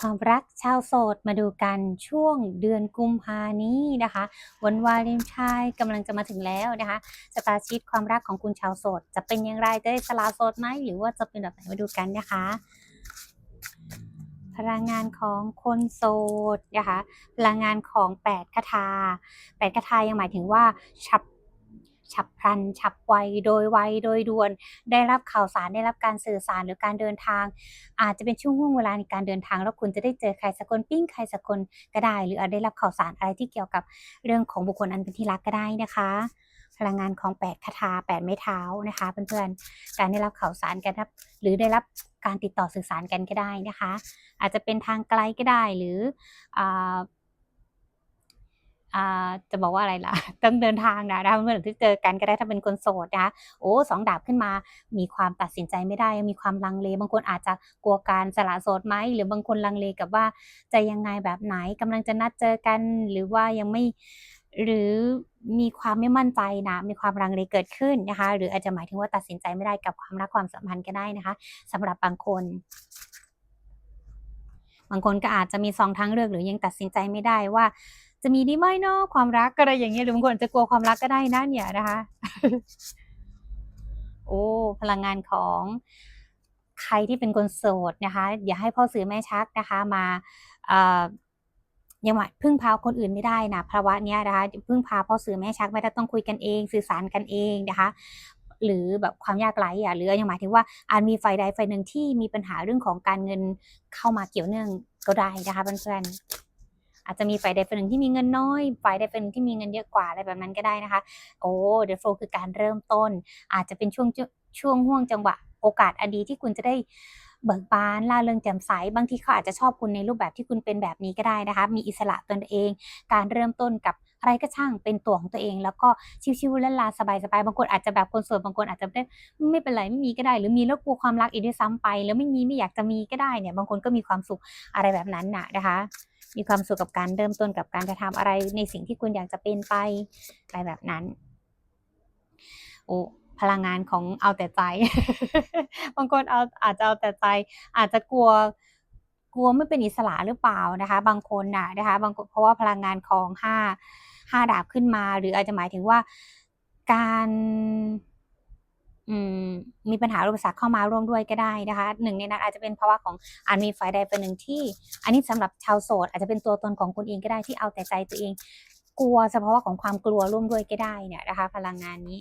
ความรักชาวโสดมาดูกันช่วงเดือนกุมภานี้นะคะ วันวาเลนไทน์กำลังจะมาถึงแล้วนะคะชะตาชีตความรักของคุณชาวโสด จะเป็นอย่างไรจะได้สละโสดไหมหรือว่าจะเป็นแบบไหนมาดูกันนะคะ พลังงานของคนโสดนะคะ พลังงานของแปดคาถาแปดคาถายังหมายถึงว่าฉับ ฉับพลัน ฉับไว โดยไว โดยด่วน ได้รับข่าวสาร ได้รับการสื่อสารหรือการเดินทาง อาจจะเป็นช่วงห่วงเวลาในการเดินทาง แล้วคุณจะได้เจอใครสักคนปิ้งใครสักคนก็ได้ หรืออาจได้รับข่าวสารอะไรที่เกี่ยวกับเรื่องของบุคคลอันเป็นที่รักก็ได้นะคะ พลังงานของแปดคาถาแปดไม้เท้านะคะเพื่อนๆ การได้รับข่าวสารกันครับ หรือได้รับการติดต่อสื่อสารกันก็ได้นะคะ อาจจะเป็นทางไกลก็ได้หรืออ จะบอกว่าอะไรล่ะ ต้องเดินทางนะนะคะเมื่อที่เจอกันก็ได้ถ้าเป็นคนโสดนะคะโอ้สองดาบขึ้นมา มีความตัดสินใจไม่ได้ มีความลังเล บางคนอาจจะกลัวการสละโสดไหมหรือบางคนลังเลกับว่าจะยังไงแบบไหนกำลังจะนัดเจอกัน หรือว่ายังไม่หรือมีความไม่มั่นใจนะมีความลังเลเกิดขึ้นนะคะ หรืออาจจะหมายถึงว่าตัดสินใจไม่ได้กับความรักความสัมพันธ์ก็ได้นะคะสำหรับบางคนบางคนก็อาจจะมีสองทางเลือกหรือยังตัดสินใจไม่ได้ว่า จะมีดีไหมเนาะความรักอะไรอย่างเงี้ยหรือบางคนจะกลัวความรักก็ได้นะเนี่ยนะคะ โอ้พลังงานของใครที่เป็นคนโสดนะคะ อย่าให้พ่อสื่อแม่ชักนะคะมาเอ่อยังหมาพึ่งพาคนอื่นไม่ได้นะภาวะเนี้ยนะคะพึ่งพาพ่อสื่อแม่ชักไม่ได้ต้องคุยกันเอง สื่อสารกันเองนะคะหรือแบบความยากไร้อะหรือยังหมายถึงว่าอาจมีฝ่ายใดฝ่ายหนึ่งที่มีปัญหาเรื่องของการเงินเข้ามาเกี่ยวเนื่องก็ได้นะคะเพื่อนๆ อาจจะมีฝ่ายใดฝ่ายหนึ่งที่มีเงินน้อยฝ่ายใดฝ่ายหนึ่งที่มีเงินเยอะกว่าอะไรแบบนั้นก็ได้นะคะ โอ้เดอะโฟคือการเริ่มต้น อาจจะเป็นช่วงช่วงห่วงจังหวะโอกาสอันดีที่คุณจะได้เบิกบานล่าเริงแจ่มใสบางทีเขาอาจจะชอบคุณในรูปแบบที่คุณเป็นแบบนี้ก็ได้นะคะ มีอิสระตนเอง การเริ่มต้นกับอะไรก็ช่างเป็นตัวของตัวเอง แล้วก็ชิวๆและลาสบายๆบางคนอาจจะแบบคนโสดบางคนอาจจะไม่ไม่เป็นไรไม่มีก็ได้ หรือมีแล้วกลัวความรักอีกด้วยซ้ำไป แล้วไม่มีไม่อยากจะมีก็ได้เนี่ยบางคนก็มีความสุขอะไรแบบนั้นนะนะคะ มีความสุขกับการเริ่มต้นกับการจะทำอะไรในสิ่งที่คุณอยากจะเป็นไปอะไรแบบนั้น โอ้พลังงานของเอาแต่ใจ บางคนเอาอาจจะเอาแต่ใจ อาจจะกลัวกลัวไม่เป็นอิสระหรือเปล่านะคะ บางคนน่ะนะคะ บางคนเพราะว่าพลังงานของห้าห้าดาบขึ้นมา หรืออาจจะหมายถึงว่าการ มีปัญหาอุปสรรคเข้ามาร่วมด้วยก็ได้นะคะหนึ่งในนั้นอาจจะเป็นภาวะของอาจมีฝ่ายใดเป็นหนึ่งที่ อันนี้สำหรับชาวโสดอาจจะเป็นตัวตนของคุณเองก็ได้ที่เอาแต่ใจตัวเอง กลัวเฉพาะของความกลัวร่วมด้วยก็ได้เนี่ยนะคะ พลังงานนี้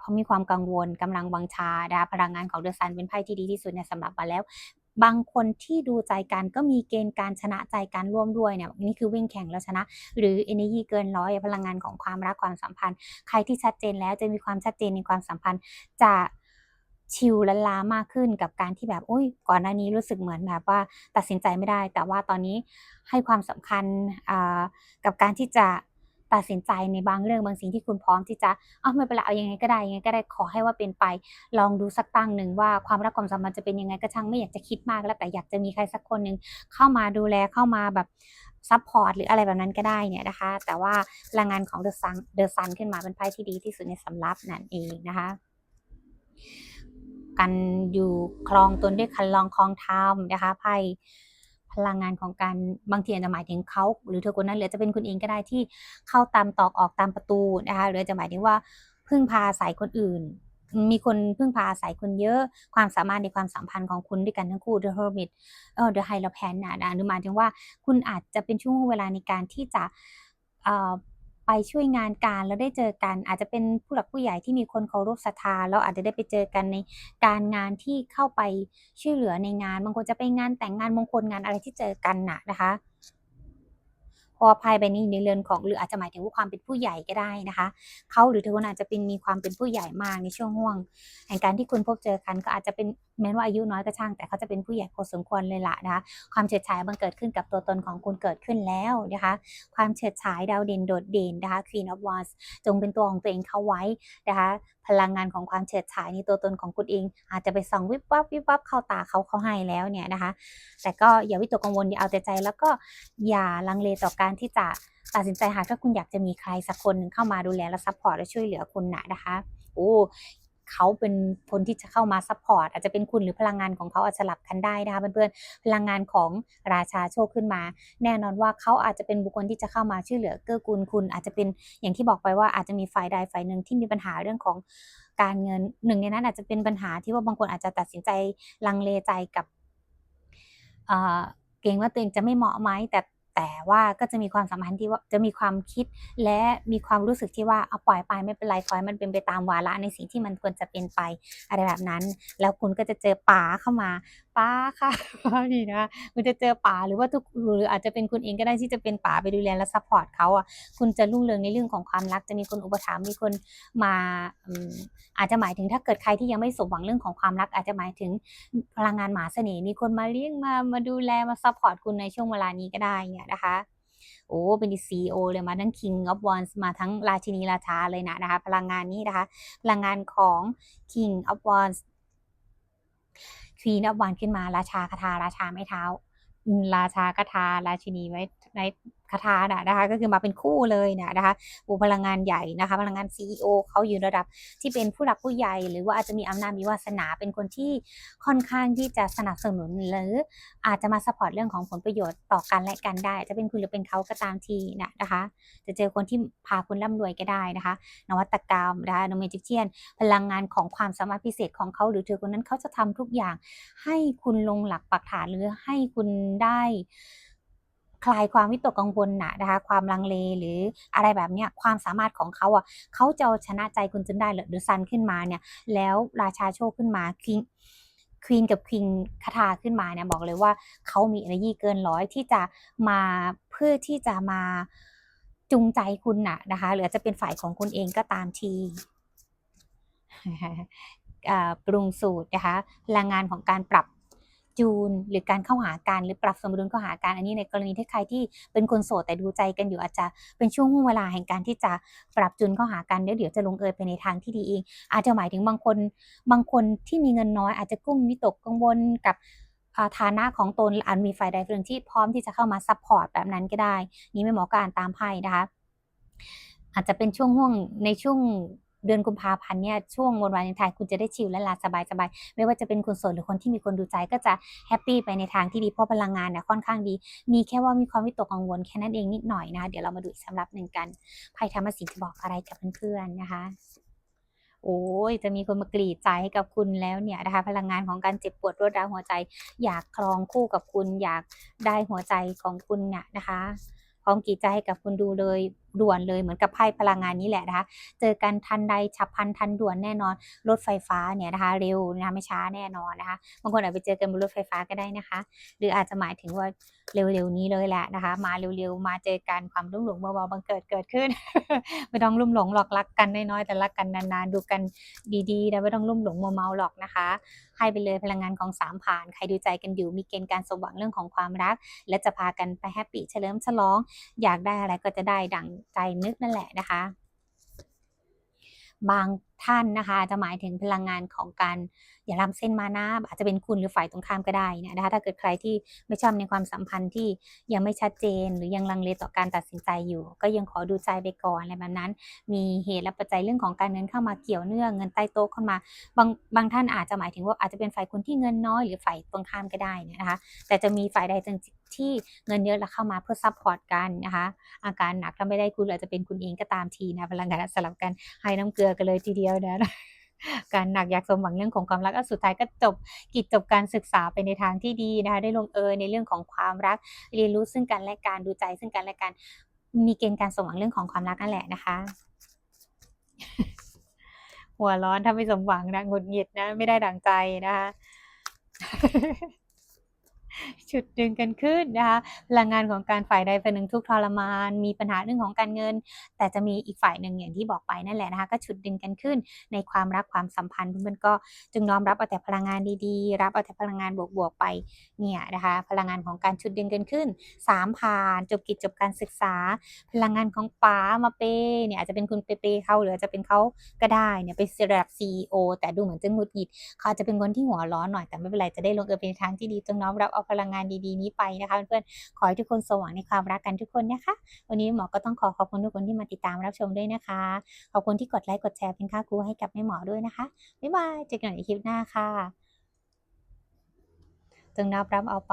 เขามีความกังวลกำลังวังชาดาพลังงานของเดือนซันเป็นไพ่ที่ดีที่สุดเนี่ยสำหรับมาแล้ว บางคนที่ดูใจกันก็มีเกณฑ์การชนะใจกันร่วมด้วยเนี่ยนี่คือวิ่งแข่งแล้วชนะ หรือ energy เกินร้อยพลังงานของความรักความสัมพันธ์ ใครที่ชัดเจนแล้วจะมีความชัดเจนในความสัมพันธ์จะชิลละล้ามากขึ้นกับการที่แบบอุ้ยก่อนหน้านี้รู้สึกเหมือนแบบว่าตัดสินใจไม่ได้ แต่ว่าตอนนี้ให้ความสำคัญกับการที่จะ ตัดสินใจในบางเรื่องบางสิ่งที่คุณพร้อมที่จะเอาไม่เป็นไรเอายังไงก็ได้ยังไงก็ได้ขอให้ว่าเป็นไป ลองดูสักตั้งหนึ่งว่าความรักความสัมพันธ์จะเป็นยังไงก็ช่างไม่อยากจะคิดมากแล้วแต่อยากจะมีใครสักคนหนึ่งเข้ามาดูแลเข้ามาแบบซัพพอร์ตหรืออะไรแบบนั้นก็ได้เนี่ยนะคะ แต่ว่าพลังงานของเดอะซันเดอะซันขึ้นมาเป็นไพ่ที่ดีที่สุดในสำรับนั่นเองนะคะกันอยู่คลองตนด้วยคันลองคลองทำนะคะไพ่ พลังงานของการบางทีอาจจะหมายถึงเขาหรือเธอคนนั้นหรือจะเป็นคุณเองก็ได้ที่เข้าตามตอกออกตามประตูนะคะหรือจะหมายถึงว่าพึ่งพาสายคนอื่น มีคนพึ่งพาอาศัยคนเยอะความสามารถในความสัมพันธ์ของคุณด้วยกันทั้งคู่ The Hermit เออ The Hierophant นะหรือหมายถึงว่าคุณอาจจะเป็นช่วงเวลาในการที่จะ ไปช่วยงานการแล้วได้เจอกัน อาจจะเป็นผู้หลักผู้ใหญ่ที่มีคนเคารพศรัทธาแล้วอาจจะได้ไปเจอกันในการงานที่เข้าไปช่วยเหลือในงานบางคนจะไปงานแต่งงานมงคลงานอะไรที่เจอกันน่ะนะคะพอภัยใบนี้ในเรือนของหรืออาจจะหมายถึงว่าความเป็นผู้ใหญ่ก็ได้นะคะเขาหรือเธอคนอาจจะเป็นมีความเป็นผู้ใหญ่มากในช่วงห่วงแห่งการที่คุณพบเจอกันก็อาจจะเป็น แม้ว่าอายุน้อยก็ช่าง แต่เขาจะเป็นผู้ใหญ่พอสมควรเลยละนะคะ ความเฉิดฉายบังเกิดขึ้นกับตัวตนของคุณเกิดขึ้นแล้วนะคะ ความเฉิดฉายดาวเด่นโดดเด่นนะคะ Queen of Wands จงเป็นตัวของตัวเองเข้าไว้นะคะพลังงานของความเฉิดฉายในตัวตนของคุณเอง อาจจะไปส่องวิบวับวิบวับเข้าตาเขาเขาให้แล้วเนี่ยนะคะ แต่ก็อย่าวิตกกังวลอย่าเอาแต่ใจ แล้วก็อย่าลังเลต่อการที่จะตัดสินใจหากถ้าคุณอยากจะมีใครสักคนหนึ่งเข้ามาดูแลและซัพพอร์ตและช่วยเหลือคุณนะนะคะโอ้ เขาเป็นคนที่จะเข้ามาซัพพอร์ตอาจจะเป็นคุณหรือพลังงานของเขาอาจจะสลับกันได้นะคะเพื่อนๆพลังงานของราชาโชคขึ้นมา แน่นอนว่าเขาอาจจะเป็นบุคคลที่จะเข้ามาช่วยเหลือเกื้อกูลคุณ อาจจะเป็นอย่างที่บอกไปว่าอาจจะมีฝ่ายใดฝ่ายหนึ่งที่มีปัญหาเรื่องของการเงินหนึ่งในนั้นอาจจะเป็นปัญหาที่ว่าบางคนอาจจะตัดสินใจลังเลใจกับเอ่อเกรงว่าตัวเองจะไม่เหมาะไหมแต่ แต่ว่าก็จะมีความสัมพันธ์ที่ว่าจะมีความคิด และมีความรู้สึกที่ว่าเอาปล่อยไปไม่เป็นไรขอยมันเป็นไปตามวาระในสิ่งที่มันควรจะเป็นไปอะไรแบบนั้น แล้วคุณก็จะเจอป๋าเข้ามา ป๋าค่ะนี่นะคุณจะเจอป๋าหรือว่าทุกหรืออาจจะเป็นคุณเองก็ได้ที่จะเป็นป๋าไปดูแลและซัพพอร์ตเขาอะคุณจะรุ่งเรืองในเรื่องของความรักจะมีคนอุปถัมภ์มีคนมาอืมอาจจะหมายถึงถ้าเกิดใครที่ยังไม่สมหวังเรื่องของความรัก อาจจะหมายถึงพลังงานหมาเสน่ห์มีคนมาเลี้ยงมามาดูแลมาซัพพอร์ตคุณในช่วงเวลานี้ก็ได้เนี่ยนะคะโอ้เป็นซีโอเลยมาทั้ง King of Wands มาทั้งราชินีราชาเลยนะนะคะ พลังงานนี้นะคะ พลังงานของ King of Wands Queen of Wands ขึ้นมาราชาคาถาราชาไม้เท้า ราชาคาถาราชินีไว้ไม้ คาถาน่ะนะคะ ก็คือมาเป็นคู่เลยเนี่ยนะคะโอ้พลังงานใหญ่นะคะ พลังงาน CEO เขาอยู่ระดับที่เป็นผู้หลักผู้ใหญ่ หรือว่าอาจจะมีอำนาจมีวาสนาเป็นคนที่ค่อนข้างที่จะสนับสนุนหรืออาจจะมาสปอร์ตเรื่องของผลประโยชน์ต่อกันและกันได้ จะเป็นคุณหรือเป็นเขาก็ตามทีนะนะคะ จะเจอคนที่พาคุณร่ำรวยก็ได้นะคะ นวัตกรรมนะคะโนเมจิเชียน พลังงานของความสามารถพิเศษของเขาหรือเธอคนนั้นเขาจะทำทุกอย่างให้คุณลงหลักปักฐานหรือให้คุณได้ คลายความวิตกกังวลน่ะนะคะความลังเลหรืออะไรแบบเนี้ยความสามารถของเขาอะเขาจะชนะใจคุณจนได้หรือซันขึ้นมาเนี่ยแล้วราชาโชคขึ้นมาคิงควีนกับคิงคาถาขึ้นมาเนี่ยบอกเลยว่าเขามี energy เกินร้อยที่จะมาเพื่อที่จะมาจูงใจคุณน่ะนะคะหรืออาจจะเป็นฝ่ายของคุณเองก็ตามทีปรุงสูตรนะคะพลังงานของการปรับ จูน หรือการเข้าหากันหรือปรับสมดุลเข้าหากันอันนี้ในกรณีที่ใครที่เป็นคนโสดแต่ดูใจกันอยู่อาจจะเป็นช่วงห่วงเวลาแห่งการที่จะปรับจูนเข้าหากันเดี๋ยวเดี๋ยวจะลงเอยไปในทางที่ดีเอง อาจจะหมายถึงบางคนบางคนที่มีเงินน้อย อาจจะกุ้มวิตกกังวลกับฐานะของตนอาจมีฝ่ายใดฝ่ายหนึ่งที่พร้อมที่จะเข้ามาซัพพอร์ตแบบนั้นก็ได้ นี่ไม่หมอการตามไพ่นะคะอาจจะเป็นช่วงห่วงในช่วง เดือนกุมภาพันธ์เนี่ยช่วงวันวาเลนไทน์คุณจะได้ชิลและลาสบายสบายๆไม่ว่าจะเป็นคนโสดหรือคนที่มีคนดูใจก็จะแฮปปี้ไปในทางที่ดีเพราะพลังงานเนี่ยค่อนข้างดี มีแค่ว่ามีความวิตกกังวลแค่นั้นเองนิดหน่อยนะคะเดี๋ยวเรามาดูอีกสำหรับหนึ่งกันไพ่ธรรมสิทธิ์จะบอกอะไรกับเพื่อนๆนะคะโอ้ยจะมีคนมากรีดใจให้กับคุณแล้วเนี่ยนะคะ พลังงานของการเจ็บปวดรวดร้าวหัวใจ อยากครองคู่กับคุณ อยากได้หัวใจของคุณเนี่ยนะคะพร้อมกรีดใจให้กับคุณดูเลย ด่วนเลยเหมือนกับไพ่พลังงานนี้แหละนะคะ เจอกันทันใดฉับพลันทันด่วนแน่นอน รถไฟฟ้าเนี่ยนะคะ เร็วนะไม่ช้าแน่นอนนะคะบางคนอาจไปเจอกันบนรถไฟฟ้าก็ได้นะคะ หรืออาจจะหมายถึงว่าเร็วๆนี้เลยแหละนะคะ มาเร็วๆมาเจอกันความรุ่มหลงเบาๆบังเกิดเกิดขึ้น ไม่ต้องรุ่มหลงหรอกรักกันน้อยๆแต่รักกันนานๆดูกันดีๆนะไม่ต้องรุ่มหลงมัวเมาหรอกนะคะ ให้ไปเลยพลังงานของสามผ่านใครดูใจกันอยู่มีเกณฑ์การสมหวังเรื่องของความรัก และจะพากันไปแฮปปี้เฉลิมฉลอง อยากได้อะไรก็จะได้ดังใจนึกนั่นแหละนะคะ บางท่านนะคะจะหมายถึงพลังงานของการอย่าล้ำเส้นมานะอาจจะเป็นคุณหรือฝ่ายตรงข้ามก็ได้นะคะถ้าเกิดใครที่ไม่ชอบในความสัมพันธ์ที่ยังไม่ชัดเจน หรือยังลังเลต่อการตัดสินใจอยู่ ก็ยังขอดูใจไปก่อนอะไรแบบนั้น มีเหตุและปัจจัยเรื่องของการเงินเข้ามาเกี่ยวเนื่องเงินใต้โต๊ะเข้ามาบางบางท่านอาจจะหมายถึงว่าอาจจะเป็นฝ่ายคนที่เงินน้อยหรือฝ่ายตรงข้ามก็ได้นะคะแต่จะมีฝ่ายใดที่เงินเยอะแล้วเข้ามาเพื่อซัพพอร์ตกันนะคะอาการหนักถ้าไม่ได้คุณอาจจะเป็นคุณเองก็ตามทีนะพลังงานสลับกันให้น้ำเกลือกันเลยทีเดียวียวนะการหนักอยากสมหวังเรื่องของความรักอสุดท้ายก็จบกิจจบการศึกษาไปในทางที่ดีนะคะได้ลงเอยในเรื่องของความรัก เรียนรู้ซึ่งกันและการดูใจซึ่งกันและกันมีเกณฑ์การสมหวังเรื่องของความรักนั่นแหละนะคะ หัวร้อนถ้าไม่สมหวังนะหงุดหงิดนะ ไม่ได้ดังใจนะคะ ฉุดดึงกันขึ้นนะคะพลังงานของการฝ่ายใดฝ่ายหนึ่งทุกทรมาน มีปัญหาเรื่องของการเงิน แต่จะมีอีกฝ่ายหนึ่งอย่างที่บอกไปนั่นแหละนะคะก็ฉุดดึงกันขึ้น ในความรักความสัมพันธ์เพื่อนๆก็จึงน้อมรับเอาแต่พลังงานดีๆ รับเอาแต่พลังงานบวกๆไปเนี่ยนะคะพลังงานของการฉุดดึงกันขึ้นสามผ่านจบกิจจบการศึกษา พลังงานของป๋ามาเป้เนี่ยอาจจะเป็นคุณเปเป้เขาหรืออาจจะเป็นเขาก็ได้เนี่ยเป็นระดับ CEO แต่ดูเหมือนจะงุดหงิดเขาจะเป็นคนที่หัวร้อนหน่อยแต่ไม่เป็นไรจะได้ลงเอยเป็นทางที่ดีจงน้อมรับเอาพลังงานดีๆนี้ไปนะคะเพื่อนๆขอให้ทุกคนสว่างในความรักกันทุกคนนะคะ วันนี้หมอก็ต้องขอขอบคุณทุกคนที่มาติดตามรับชมด้วยนะคะ ขอบคุณที่กดไลค์กดแชร์เป็นค่าครูให้กับแม่หมอด้วยนะคะบ๊ายบายเจอกันใหม่ในคลิปหน้าค่ะจงนับรับเอาไป